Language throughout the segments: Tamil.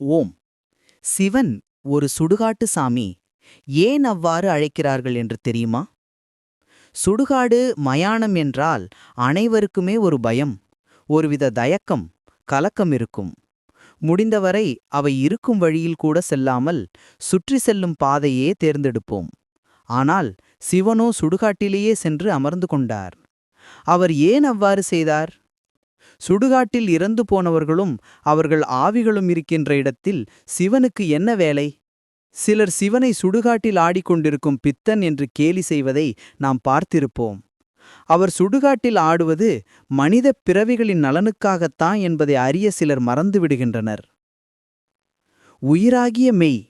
ஓம் சிவன் ஒரு சுடுகாட்டு சாமி ஏன் அவ்வாறு அழைக்கிறார்கள் என்று தெரியுமா? சுடுகாடு மயானம் என்றால் அனைவருக்குமே ஒரு பயம் ஒருவித தயக்கம் கலக்கம் இருக்கும். முடிந்தவரை அவை இருக்கும் வழியில் கூட செல்லாமல் சுற்றி செல்லும் பாதையே தேர்ந்தெடுப்போம். ஆனால் சிவனோ சுடுகாட்டிலேயே சென்று அமர்ந்து கொண்டார். அவர் ஏன் அவ்வாறு செய்தார்? சுடுகாட்டில் இறந்து போனவர்களும் அவர்கள் ஆவிகளும் இருக்கின்ற இடத்தில் சிவனுக்கு என்ன வேலை? சிலர் சிவனை சுடுகாட்டில் ஆடிக்கொண்டிருக்கும் பித்தன் என்று கேலி செய்வதை நாம் பார்த்திருப்போம். அவர் சுடுகாட்டில் ஆடுவது மனித பிறவிகளின் நலனுக்காகத்தான் என்பதை அறிய சிலர் மறந்துவிடுகின்றனர் உயிராகிய மெய்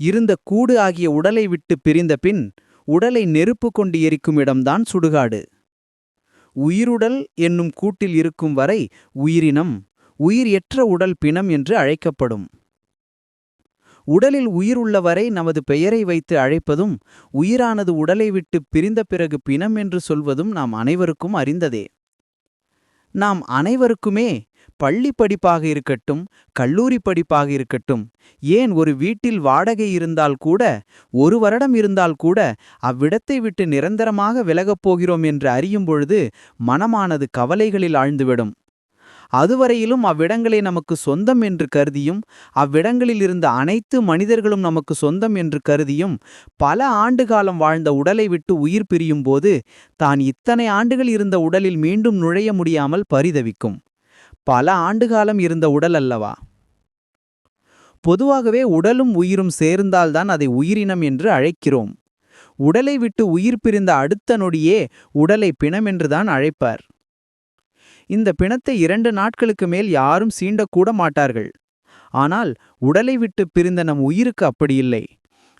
இருந்த கூடு ஆகிய உடலை விட்டு பிரிந்த பின் உடலை நெருப்பு கொண்டு எரிக்கும் இடம்தான் சுடுகாடு. உயிருடல் என்னும் கூட்டில் இருக்கும் வரை உயிரினம் உயிர் எற்ற உடல் பிணம் என்று அழைக்கப்படும். உடலில் உயிர் உள்ளவரை நமது பெயரை வைத்து அழைப்பதும் உயிரானது உடலை விட்டு பிரிந்த பிறகு பிணம் என்று சொல்வதும் நாம் அனைவருக்கும் அறிந்ததே. நாம் அனைவருக்குமே பள்ளி படிப்பாக இருக்கட்டும் கல்லூரி படிப்பாக இருக்கட்டும் ஏன் ஒரு வீட்டில் வாடகை இருந்தால் கூட ஒரு வருடம் இருந்தால் கூட அவ்விடத்தை விட்டு நிரந்தரமாக விலகப் போகிறோம் என்று அறியும் பொழுது மனமானது கவலைகளில் ஆழ்ந்துவிடும். அதுவரையிலும் அவ்விடங்களை நமக்கு சொந்தம் என்று கருதியும் அவ்விடங்களில் இருந்த அனைத்து மனிதர்களும் நமக்கு சொந்தம் என்று கருதியும் பல ஆண்டு காலம் வாழ்ந்த உடலை விட்டு உயிர் பிரியும் போது தான் இத்தனை ஆண்டுகள் இருந்த உடலில் மீண்டும் நுழைய முடியாமல் பரிதவிக்கும். பல ஆண்டுகாலம் இருந்த உடல் அல்லவா? பொதுவாகவே உடலும் உயிரும் சேர்ந்தால்தான் அதை உயிரினம் என்று அழைக்கிறோம். உடலை விட்டு உயிர் பிரிந்த அடுத்த நொடியே உடலை பிணமென்றுதான் அழைப்பார். இந்த பிணத்தை இரண்டு நாட்களுக்கு மேல் யாரும் சீண்டக்கூட மாட்டார்கள். ஆனால் உடலை விட்டு பிரிந்த நம் உயிருக்கு அப்படி இல்லை.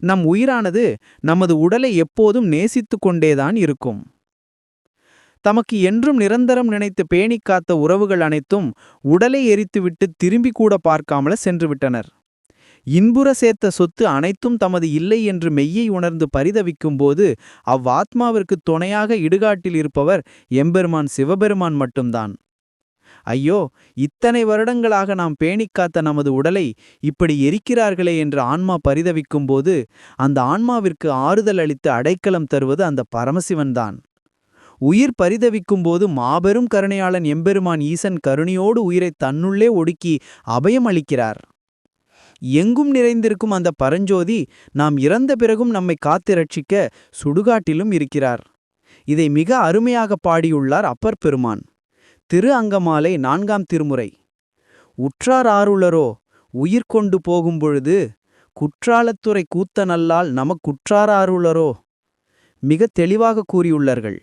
நம் உயிரானது நமது உடலை எப்போதும் நேசித்து கொண்டேதான் இருக்கும். தமக்கு என்றும் நிரந்தரம் நினைத்து பேணிக் காத்த உறவுகள் அனைத்தும் உடலை எரித்துவிட்டு திரும்பி கூட பார்க்காமல சென்றுவிட்டனர். இன்புற சேர்த்த சொத்து அனைத்தும் தமது இல்லை என்று மெய்யை உணர்ந்து பரிதவிக்கும் போது அவ்வாத்மாவிற்கு துணையாக இடுகாட்டில் இருப்பவர் எம்பெருமான் சிவபெருமான் மட்டும்தான். ஐயோ இத்தனை வருடங்களாக நாம் பேணிக் காத்த நமது உடலை இப்படி எரிக்கிறார்களே என்று ஆன்மா பரிதவிக்கும்போது அந்த ஆன்மாவிற்கு ஆறுதல் அளித்து அடைக்கலம் தருவது அந்த பரமசிவன்தான். உயிர் பரிதவிக்கும் போது மாபெரும் கருணையாளன் எம்பெருமான் ஈசன் கருணையோடு உயிரை தன்னுள்ளே ஒடுக்கி அபயம் அளிக்கிறார். எங்கும் நிறைந்திருக்கும் அந்த பரஞ்சோதி நாம் இறந்த பிறகும் நம்மை காத்து ரட்சிக்க சுடுகாட்டிலும் இருக்கிறார். இதை மிக அருமையாக பாடியுள்ளார் அப்பர் பெருமான். திரு அங்கமாலை நான்காம் திருமுறை. உற்றார் ஆருளரோ உயிர் கொண்டு போகும்பொழுது குற்றாலத்துறை கூத்த நல்லால் நமக்குற்றார் ஆருளரோ மிக தெளிவாக கூறியுள்ளார்கள்.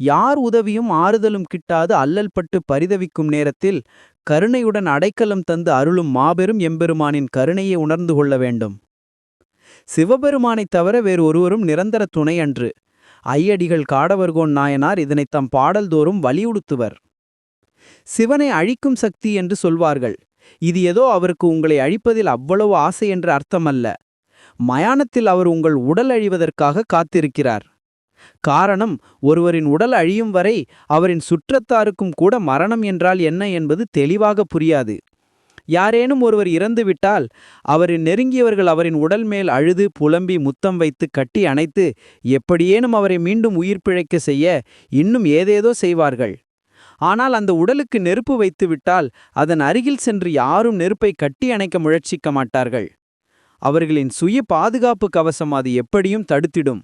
யார் உதவியும் ஆறுதலும் கிட்டாது அல்லல் பட்டு பரிதவிக்கும் நேரத்தில் கருணையுடன் அடைக்கலம் தந்து அருளும் மாபெரும் எம்பெருமானின் கருணையை உணர்ந்து கொள்ள வேண்டும். சிவபெருமானைத் தவிர வேறு ஒருவரும் நிரந்தர துணை அன்று ஐயடிகள் காடவர்கோன் நாயனார் இதனை தம் பாடல்தோறும் வலியுறுத்துவர். சிவனை அழிக்கும் சக்தி என்று சொல்வார்கள். இது ஏதோ அவருக்கு உங்களை அழிப்பதில் அவ்வளவு ஆசை என்று அர்த்தமல்ல. மயானத்தில் அவர் உங்கள் உடல் அழிவதற்காக காத்திருக்கிறார். காரணம் ஒருவரின் உடல் அழியும் வரை அவரின் சுற்றத்தாருக்கும் கூட மரணம் என்றால் என்ன என்பது தெளிவாக புரியாது. யாரேனும் ஒருவர் இறந்துவிட்டால் அவரின் நெருங்கியவர்கள் அவரின் உடல் மேல் அழுது புலம்பி முத்தம் வைத்து கட்டி அணைத்து எப்படியேனும் அவரை மீண்டும் உயிர் பிழைக்க செய்ய இன்னும் ஏதேதோ செய்வார்கள். ஆனால் அந்த உடலுக்கு நெருப்பு வைத்துவிட்டால் அதன் அருகில் சென்று யாரும் நெருப்பை கட்டி அணைக்க முயற்சிக்க மாட்டார்கள். அவர்களின் சுய பாதுகாப்பு கவசம் அது எப்படியும் தடுத்திடும்.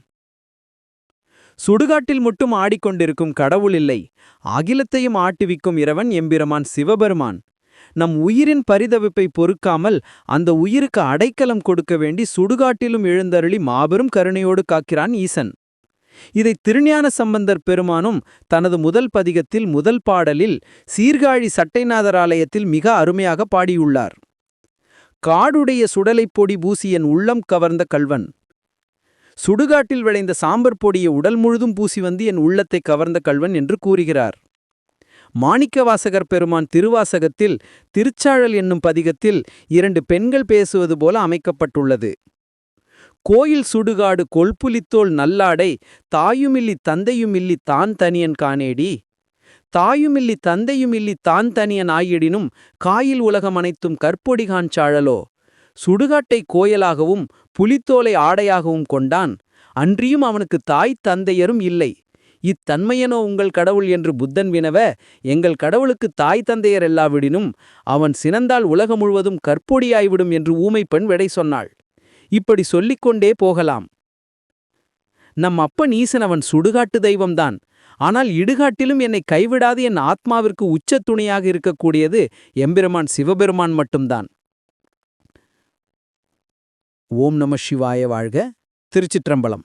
சுடுகாட்டில் மட்டும் ஆடிக்கொண்டிருக்கும் கடவுள் இல்லை. அகிலத்தையும் ஆட்டுவிக்கும் இறைவன் எம்பிரமான் சிவபெருமான். நம் உயிரின் பரிதவிப்பை பொறுக்காமல் அந்த உயிருக்கு அடைக்கலம் கொடுக்க வேண்டி சுடுகாட்டிலும் எழுந்தருளி மாபெரும் கருணையோடு காக்கிறான் ஈசன். இதை திருஞான சம்பந்தர் பெருமானும் தனது முதல் பதிகத்தில் முதல் பாடலில் சீர்காழி சட்டைநாதர் ஆலயத்தில் மிக அருமையாக பாடியுள்ளார். காடுடைய சுடலைப் பொடி பூசியன் உள்ளம் கவர்ந்த கல்வன் சுடுகாட்டில் விளைந்த சாம்பர் பொடியை உடல் முழுதும் பூசி வந்து என் உள்ளத்தை கவர்ந்த கல்வன் என்று கூறுகிறார். மாணிக்கவாசகர் பெருமான் திருவாசகத்தில் திருச்சாழல் என்னும் பதிகத்தில் இரண்டு பெண்கள் பேசுவது போல அமைக்கப்பட்டுள்ளது. கோயில் சுடுகாடு கொல்புலித்தோல் நல்லாடை தாயுமில்லி தந்தையுமில்லி தான் தனியன் காணேடி. தாயுமில்லி தந்தையுமில்லி தான் தனியன் ஆயிடினும் காயில் உலகம் அனைத்தும் கற்பொடிகான் சாழலோ சுடுகாட்டை கோயலாகவும் புலித்தோலை ஆடையாகவும் கொண்டான். அன்றியும் அவனுக்கு தாய் தந்தையரும் இல்லை. இத்தன்மையனோ உங்கள் கடவுள் என்று புத்தன் வினவ எங்கள் கடவுளுக்கு தாய் தந்தையர் எல்லாவிடினும் அவன் சினந்தால் உலகம் முழுவதும் கற்பொடியாய்விடும் என்று ஊமை பெண் விடை சொன்னாள். இப்படி சொல்லிக்கொண்டே போகலாம். நம் அப்பன் ஈசன் அவன் சுடுகாட்டு தெய்வம்தான். ஆனால் இடுகாட்டிலும் என்னை கைவிடாது என் ஆத்மாவிற்கு உச்சத் துணையாக இருக்கக்கூடியது எம்பெருமான் சிவபெருமான் மட்டும்தான். ஓம் நம சிவாய வாழ்க. திருச்சிற்றம்பலம்.